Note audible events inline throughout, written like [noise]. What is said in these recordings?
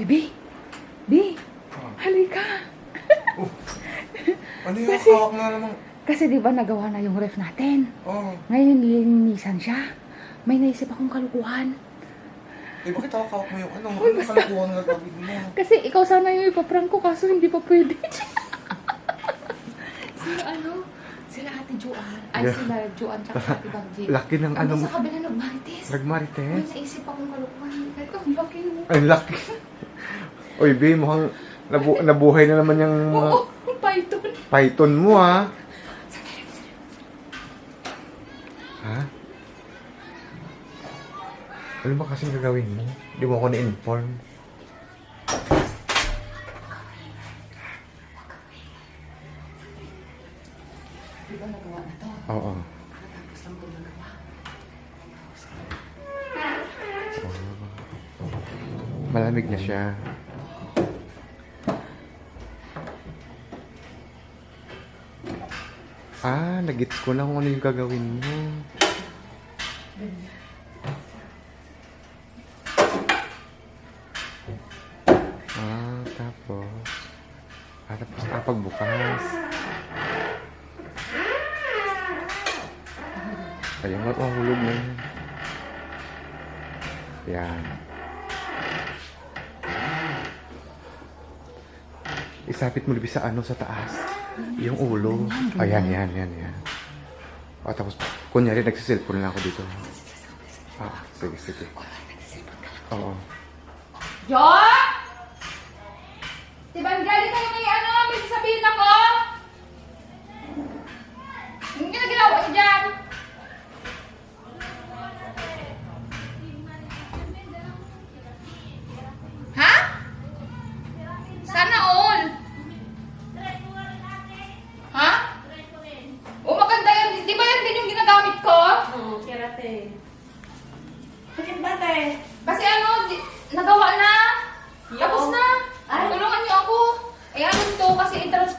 Baby! Bi! Halika! [laughs] Ano yung Kasi- hawak na naman? Kasi di ba nagawa na yung ref natin? Oh, Ngayon lilinisan siya. May naisip akong kalukuhan. eh bakit hawak mo yung ano? Ano kalakuhan nga gagawin mo? [laughs] Kasi ikaw sana yung ipaprank ko kaso hindi pa pwede. [laughs] sila ano? Sila Ate Joanne. Ay, Yeah. sila Joanne tsaka Ate Bangji. Laki ng Ano ano sa kabila nagmarites. May Nagmarites. naisip akong kalukuhan. Ito, ang laki mo. Ang laki. [laughs] Uy, B, mukhang nabu nabuhay na naman yung mga Oo, python. python mo, ha? Ha? Ano ba kasing gagawin mo? Hindi mo ako na-inform. Di ba nagawa na to? Oo. Tapos lang ko nagawa. Malamig na siya. Ah, nagits ko na kung ano yung gagawin mo. Ah, tapos. Ah, tapos ah, pagbukas. Ayun, mahulog na yun. Yan. Isapit mo libis sa ano sa taas. Yung ulo. Ayan, yan, yan, yan. O, tapos, kunyari, nagsiselfon lang ako dito. Ah, sige, sige. Oo. Jo! Di ba galing kayo may ano? May sasabihin ako?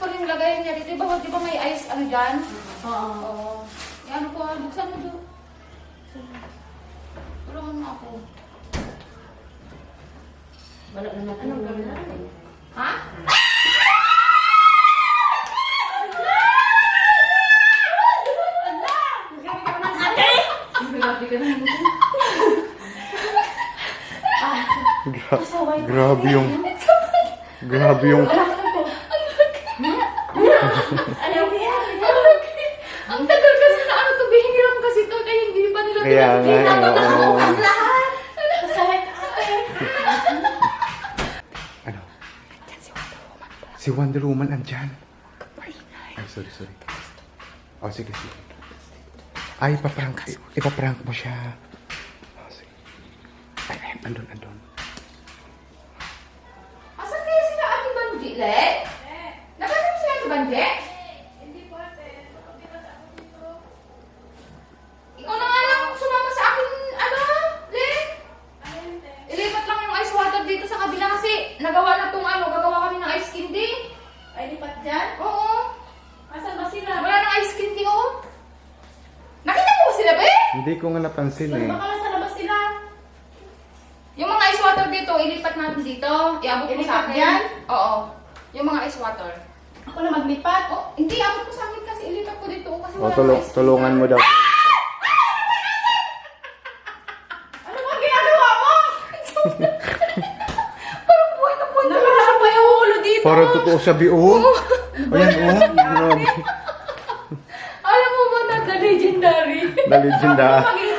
I-transfer yung lagayan niya dito. Di ba, di ba may ice ano dyan? Oo. Oo. Eh ano po, buksan mo doon. Tulungan mo ako. Wala naman anong gawin natin. Ha? Gra- grabe yung... Grabe yung... Ayaw yan. Ang tagal kasi na ano to, hiniram kasi to, kaya hindi pa nila Kaya nga, eh, oo. lahat. Pasaway ka, ate. Ano? Si Wonder Woman andyan. Ay, sorry, sorry. Oh, sige, sige. Ay, ipaprank, ipaprank mo siya. Oh, sige. Ay, ay, andun, andun. Hindi ko nga napansin eh. Baka nasa labas sila. Yung mga ice water dito, ilipat natin dito. Iabot mo sa akin. dyan? Oo. Yung mga ice water. Ako na maglipat. Oh, hindi, abot mo sa akin kasi ilipat ko dito kasi O, wala Oh, tulong, ng ice tulungan mo daw. [laughs] Ano ba ginagawa mo? [laughs] Parang buhay na buhay na. Nakaharap pa yung ulo dito. Parang totoo siya, Bi. Oh. [laughs] Ayan, oh. Grabe. Na the legendary?